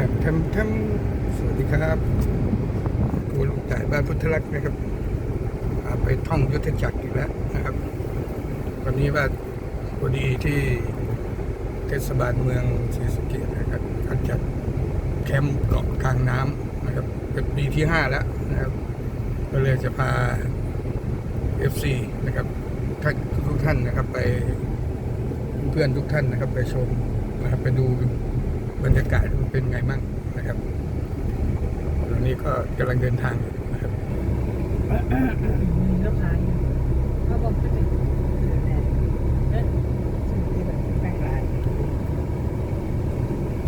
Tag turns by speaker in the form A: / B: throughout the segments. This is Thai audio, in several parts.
A: ทมแทมแทมสวัสดีครับกูลูกจ่ายบ้านพุทธลักษณ์นะครับ ไปท่องยุทธจักรอีกแล้วนะครับวันนี้ว่าพอดีที่เทศบาลเมืองศรีสะเกษนะครับเขาจัดแคมป์เกาะกลางน้ำนะครับเป็นปีที่ห้าแล้วนะครับก็เลยจะพา FC นะครับทุกท่านนะครับไปเพื่อนทุกท่านนะครับไปชมนะครับไปดู บรรยากาศว่าเป็นไงมั่งนะครับตอนนี้ก็กำลังเดินทางอยู่นะครับ
B: ก็ขายเขาบอกจะเป็นเอ๊ะที่แบบแป้งลาย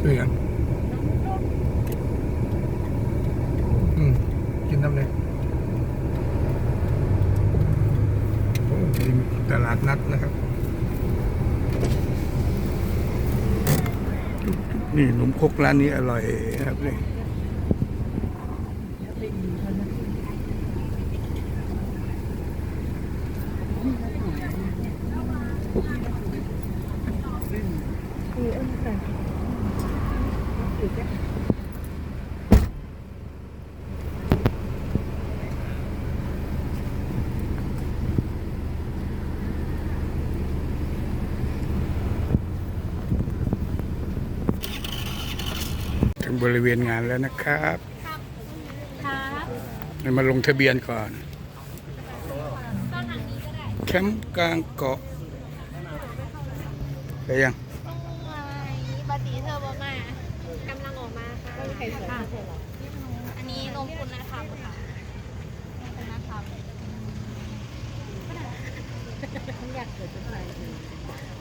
A: ชื่ยังอืมกินน้ำเลยโอ้มีตลาดนัดนะครับ นี่หนมคกร้านนี้อร่อยนะครับนี่
B: แล้วไปอีกคนนะ คือเอ็มแต่คือแค่
A: ถึง บริเวณงานแล้วนะครับ
C: ครับ
A: เรามาลงทะเบียนก่อน แคมป์กลางเกาะไปยัง
C: ต้องอะไรบัตรดีเทอร์บมากำลังออกมาค่ะ
B: ใครสวย
C: ค่ะ
B: ไม่ใช่หรอ
C: อันนี้นมคุณธรรมค่ะคุณธรรม
B: ฉันอยากเกิดเป็นอะไร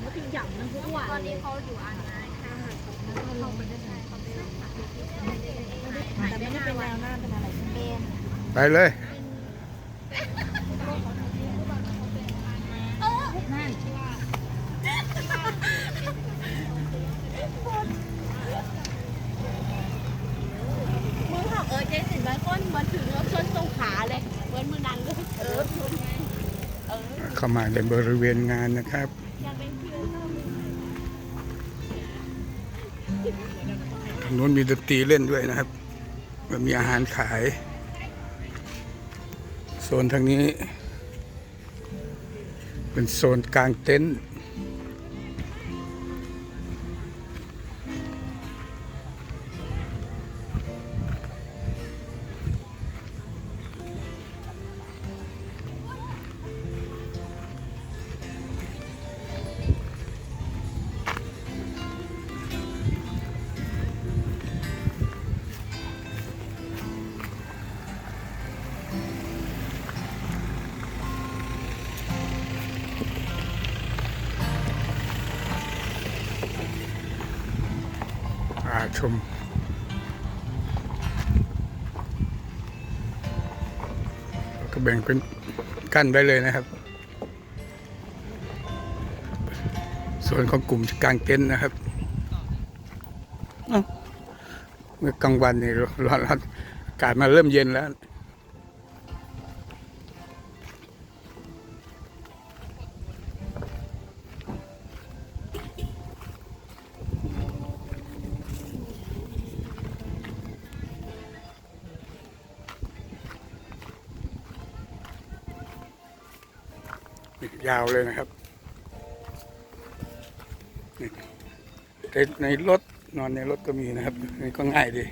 B: มันถึงหยำมันทุกวัน
C: ตอนนี้เขาอยู่อ่านไม้ค่ะเขาไม่ได้
B: แต่
C: ได้
B: ไม่ได้
C: ห้า
B: เป็นแน
C: วัน
B: วหน้าเป็นอะไรใช่ไหม
C: เป็น
A: ไปเลย
B: นั่น
C: มือของเออเจสินบ้านก้นมาถึงแล้วชนตรงขาเลยเว้นมือนั้นเลยเออชนไงเออ
A: เข้ามาในบริเวณงานนะครับ
C: นู้น
A: มีดนตรีเล่นด้วยนะครับแล้วมีอาหารขาย โซนทางนี้ เป็นโซนกลางเต็นท์ ชม ก็แบ่งเป็นกั้นได้เลยนะครับ ส่วนของกลุ่มกลางเต็นท์นะครับเอ้าเมื่อกลางวันนี่ร้อนร้อนอากาศมาเริ่มเย็นแล้ว ยาวเลยนะครับในในรถนอนในรถก็มีนะครับนี่ก็ง่ายดี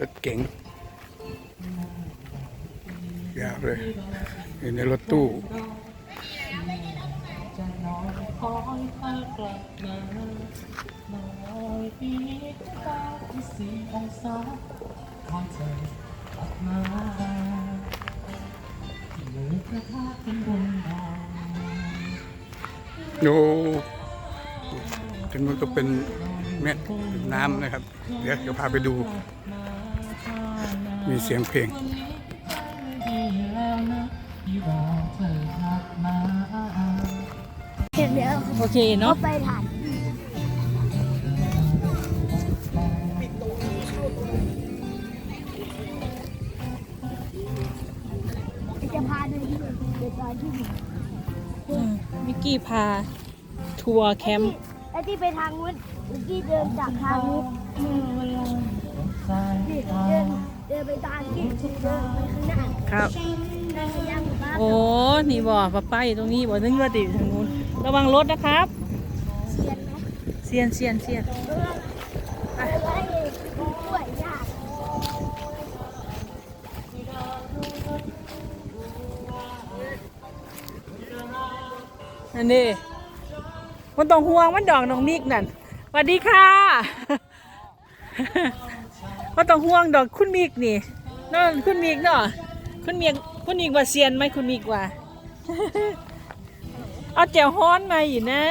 A: รถเก๋งยาวเลยอยู่ในรถตู้
B: จะนอนคอยเธอกลับมาหน่อยปีก้าที่สีองศาคอยเธอกมาเหมือนกระทะเป็นบน
A: โอ้ถึงมันก็เป็นแม่น้ำนะครับ เดี๋ยวจะพาไปดู มีเสียงเพลง
D: เห็นแล้ว
B: โอเคเนาะ
D: ไปถ่ายจะพาเดินที่เดินตอนที่หนึ่ง
B: มิกกี้พา ทัวร์แคมป์
D: ไอ้ที่ไปทางนู้นมิกกี้เดินจากทางนู้น
E: เดินเดิน
D: ไปตามที่เดินไปข้างหน้าครับ
E: โอ้นี่บ่อป้าป้าอยู่ตรงนี้บ่อนึกว่าติดทางนู้นระวังรถนะครับ
D: เสียน
E: เสียนเสียน
D: อั
E: นนี้มันต้องห่วงมันดอกน้องมิกนั่นสวัสดีค่ะมันต้องห่วงดอกคุณมิกนี่นั่นคุณมิกเนาะคุณมิกคุณมิกว่าเซียนไหมคุณมิกว่าเอาแจวฮ้อนมาอยู่นะ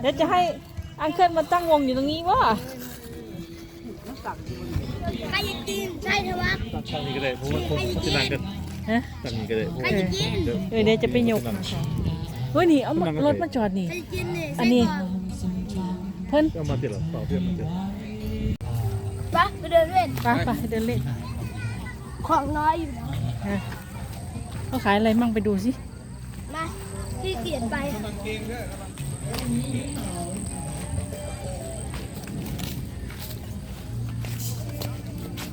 E: เดี๋ยวจะให้อังเคิลมาตั้งวงอยู่ตรงนี้วะ
D: ใครจะกินใช่เถอะวะ
B: ตั้งนี้ก็ได้เพราะว่าคงจะนั่งกัน
E: ฮะ
B: ตั้งนี้ก็ได้เพราะ
D: ใคร
B: ว่า
D: จะกิน
B: เดี๋ยว
E: เออเดี๋ยวจะไปยกนะคะเฮ้ยนี่เอามารถมาจอดนี่
D: ใครจะกินเนี่ย
E: อันนี้ เพิ่น
B: เอามาเดี๋ยวเราต่อเพื่อนมาเดี๋ยว
D: ปะไปเดินเล่น
E: ไปไปเดินเล่น
D: ของน้อยอยู่นะ
E: ฮะเขาขายอะไรมั่งไปดูสิ
D: มาที่เกียนไป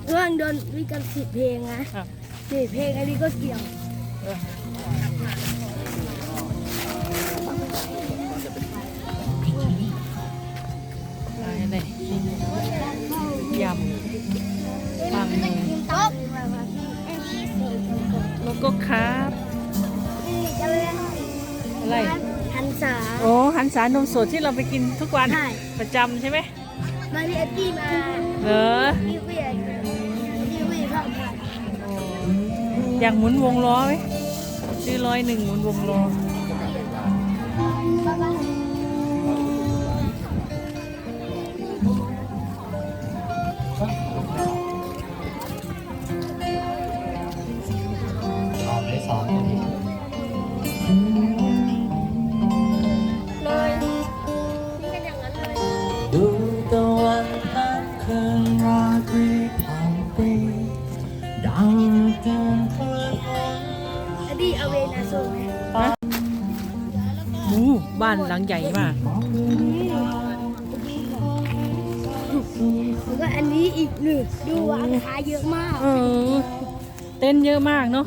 D: เรื่องโดนวิกันสิบเพลงนะครับสิบเพลงอันนี้ก็เกี่ยว
E: ขำปังเลย
D: ต๊อก
E: แล้วก็ครับ
D: นี่จะเล่น
E: อะไร
D: หันษา
E: โอ้หันสานมสดที่เราไปกินทุกวัน
D: ใช่
E: ประจำใช่ไหม
D: มาที่เอ็ดดี้มา
E: เหรอ
D: ที่เวียนที่เวียนเข้ามา
E: โอ้อยากหมุนวงล้อไหมซื้อร้อยหนึ่งหมุ
D: น
F: วงล้อ
E: บ้านหลังใหญ่มาก
D: แล้วก็อันนี้อีกหนึ่งดูร้านค้าเยอะมาก
E: เออเต้นท์เยอะมากเนาะ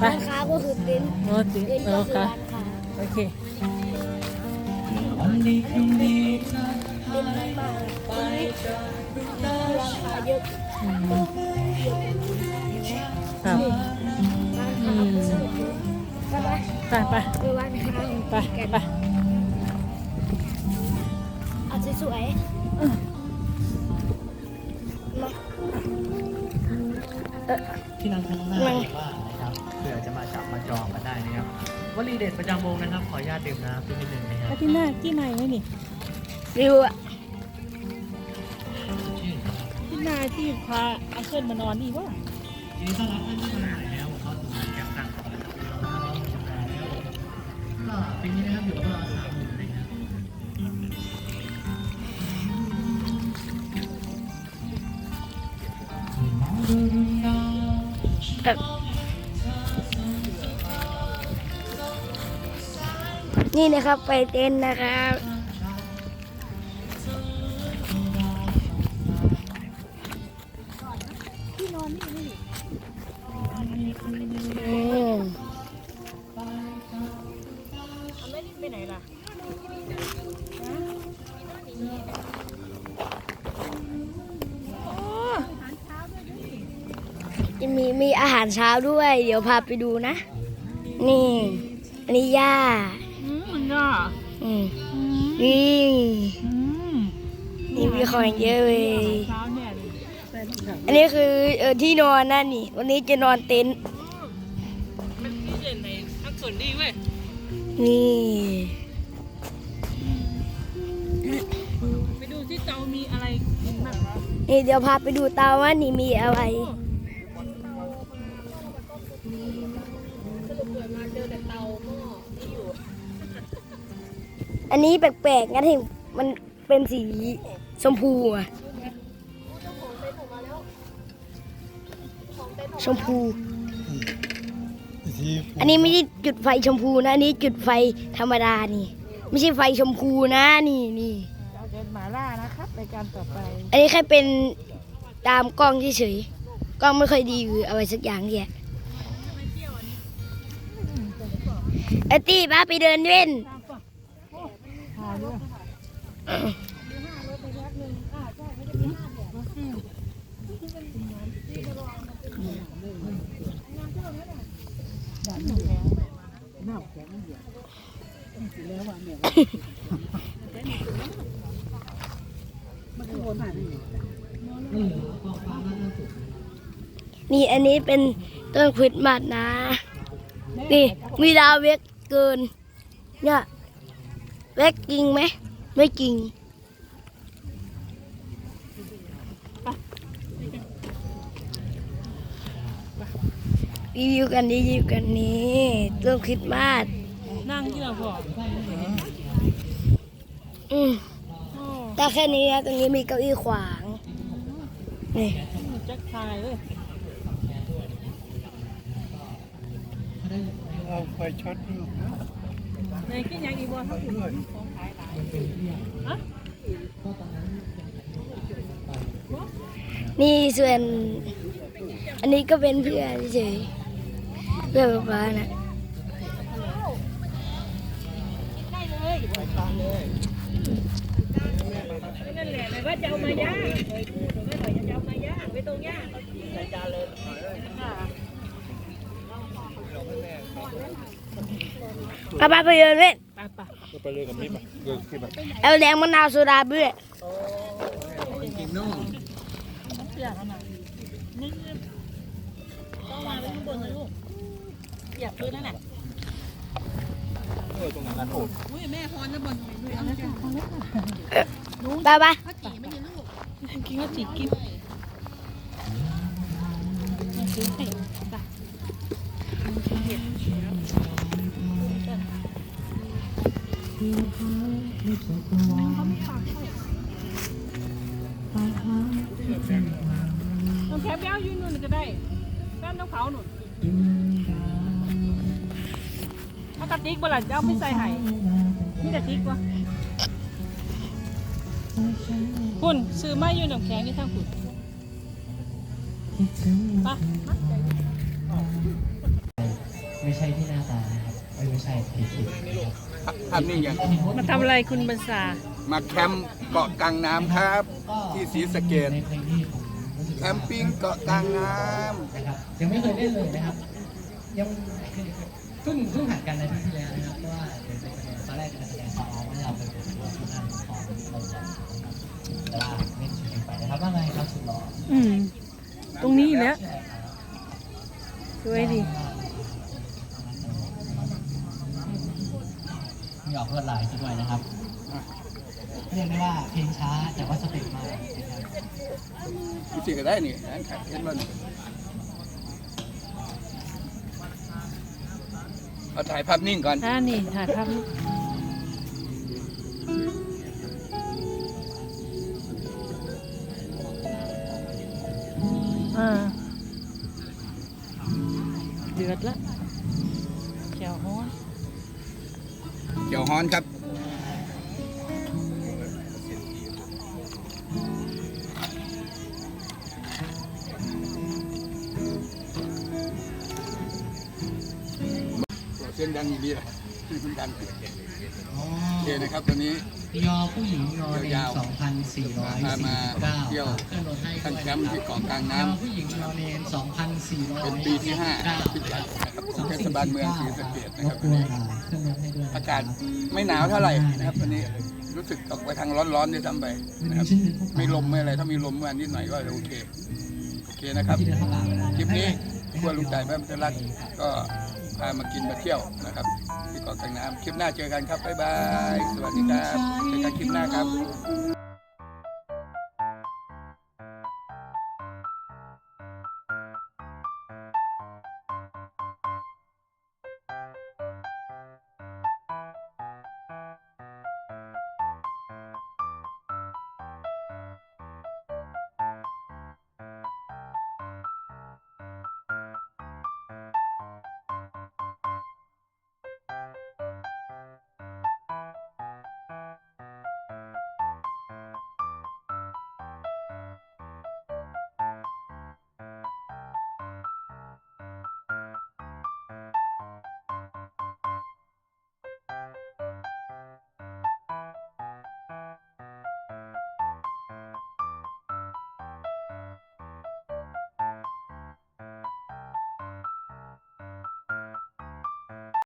E: ไป
D: ร้านค้าก็คือเต็นท์
E: โอ้ติ
D: เต็นท์
E: เอ
D: ก็
E: อ
D: คือ
E: ค่ะ
D: ร้านค้า
E: โอเค
F: วันดีคืนดีเธอ
D: เต็นท์มากร้านค้าเยอะ ไป
E: ไป
D: ไปร้านค้า
E: ไปไป
D: เอาสวยๆมา
F: ที่นั่งข้างหน้าดีกว่านะครับเผื่อจะมาจับมาจองมาได้นะครับวลีเด็ดประจำวงนะครับ ขออนุญาตดื่มน้ำสักนิดหนึ่งนะค
E: แล้
F: รั
E: ว
F: บ
E: ที่หน้าที่ไหนไว้นี่
D: ริวอะ
F: ชื่อ
E: ที่หน้าที่พาเอาเพื่อนมานอนนี่วะ
F: ยินดีต้อนรับท่านผู้ชมใหม่ ก็ปีนี้นะครับอยู่กับเราสามหมื่นนะครับ
D: นี่นะครับไปเต็นนะครับที่นอื
E: ไปไหนล่ะ
D: จะมีมีอาหารเช้าด้วย เดี๋ยวพาไปดูนะ นี่ อันนี้ย่า
E: อืมมันอะ
D: อืม
E: อืม
D: นี่
E: อืม
D: นี่มีของเยอะเลย
E: เช้าเนี่ยดิ
D: อันนี้คือเออที่นอนนั่นนี่ วันนี้จะนอนเต็นท์
E: มันที่เด่นในทักส่วนดีเว้ย
D: นี่
E: ไปดูที่เตามีอะไรกินบ้าง
D: นี่เดี๋ยวพาไปดูเตาว่านี่มีอะไร อันนี้แปลกๆงั้นเห็นมันเป็นสีชมพูอะ ชมพู อันนี้ไม่ใช่จุดไฟชมพูนะ อันนี้จุดไฟธรรมดานี่ ไม่ใช่ไฟชมพูนะนี่นี่
E: เราเดินหมาล่านะครับรายการต่อไป
D: อันนี้แค่เป็นตามกล้องเฉยๆกล้องไม่ค่อยดีหรืออะไรสักอย่างเนี่ยไอตี้ป้าไปเดินเล่น นี่อันนี้เป็นต้นคริสต์มาสนะ นี่มีดาวเวกเกิน เนี่ยเวกจริงไหม ไม่จริงรีวิวกันนี้รีวิวกันนี้ต้นคริสต์มาส
E: นั่งที่เราพอ
D: อืม
E: โอ้
D: แต่แค่นี้นะตรงนี้มีเก้าอี้ขวาง นี่
E: แจ็คทายเลย
A: เอาไฟช็อตนี่
E: ในกินยังอีกบ่ทั้งหมดฮะ
D: นี่ส่วน อันนี้ก็เป็นเพื่อนเฉยๆเพื่อนป๊าป๊านะ
E: นั่นแหละแต่ว่าจะเอา มาย่างเยพูดไม่หน่อยจะเอามาย่างไม่ต้องย่างใส่จานเลยค่ะ
D: ป๊าป๊าไปเดินเล่น
E: ไปไป
A: ไปเลยกับมิบอะเกิดขึ้แบบ
D: เอาแดงมะนาวโซดาเบื่อ
E: เสียขนาดนี่ต้องวางไว้ข้างบนเลยลูกเหยียบพื้นนั่นแหละ
A: เออตรงนั้นนะโอ้
D: ป๊าป๊า
E: กินก็จีกินซื้อให้ไปน้องแคบแย้วยืนนู่นก็ได้ด้านน้ำเขาหนุนถ้ากระติกบ่ล่ะจะเอาไม่ใส่ไห้มีกระติกวะ คุณซื้อมาอยู่น้ำแข็งนี่ทางคุณปะ
F: ไม่ใช่ที่หน้าตานะครับเอ้ยไม่ใช่ผิดผิดนะครับ
A: ภาพนิ่งยัง
E: มาทำอะไรคุณบัญชา
A: มาแคมป์เกาะกลางน้ำครับ ที่ศรีสะเกด
F: ในเพลงที่ผมรู้สึก
A: แคมปิ้งเกาะกลางน้
F: นะครับยังไม่เคยเล่นเลยนะครับยังเพิ่งเพิ่งหัดกันในที่ที่แล้ว แต่ว่าเล่นชิวๆไปนะครับว่าไงครับสุดหล่อ
E: อืม ตรงนี้แหล้วสวยดี
F: มีออกเพื่อนหลายซะด้วยนะครับ เรียกได้ว่าเพลงช้าแต่ว่าสเต็ปมากนะครับำ
A: รู้สึกก็ได้นี่นะเห็นมันเอาถ่ายภาพนิ่งก่อน
E: อ่านี่ถ่ายภาพ อ่าเดือดละแก้วฮ้อน
A: เกี่ยวฮ้อนครับ เสียงดังอย่างนี้แหละมันดังโอเคนะครับตอนนี้
F: ยอผู้หญิงนอนใน
A: ยาวๆ
F: 2,449
A: พามาเที่ยว
F: ขึ้นรถให้
A: ท่าน
F: ด้วย
A: แคมป์ที่เกาะกลางน้
F: ยอผู้หญิงนอนใน2,400ำ
A: เป็นปีที่ห้าที่จัดนะครับของเทศบาลเมืองศรีสะเกดนะครับวันนี้
F: ขึ้นรถให้ด้วย
A: อากาศไม่หนาวเท่าไหร่นะครับวันนี้รู้สึกตกไปทางร้อนๆด้วยซ้ำไปนะครับไม่ลมไม่อะไรถ้ามีลมเมื่อนิดหน่อยก็โอเคโอเคนะครับ
F: ที่เดินเข้าป่าไปแล้ว
A: คลิปนี้ครัวลุงจ่ายแม่พิรักก็ พามากินมาเที่ยวนะครับที่เกาะกลางน้ำคลิปหน้าเจอกันครับบ๊ายบาย สวัสดีครับเจอกันคลิปหน้าครับ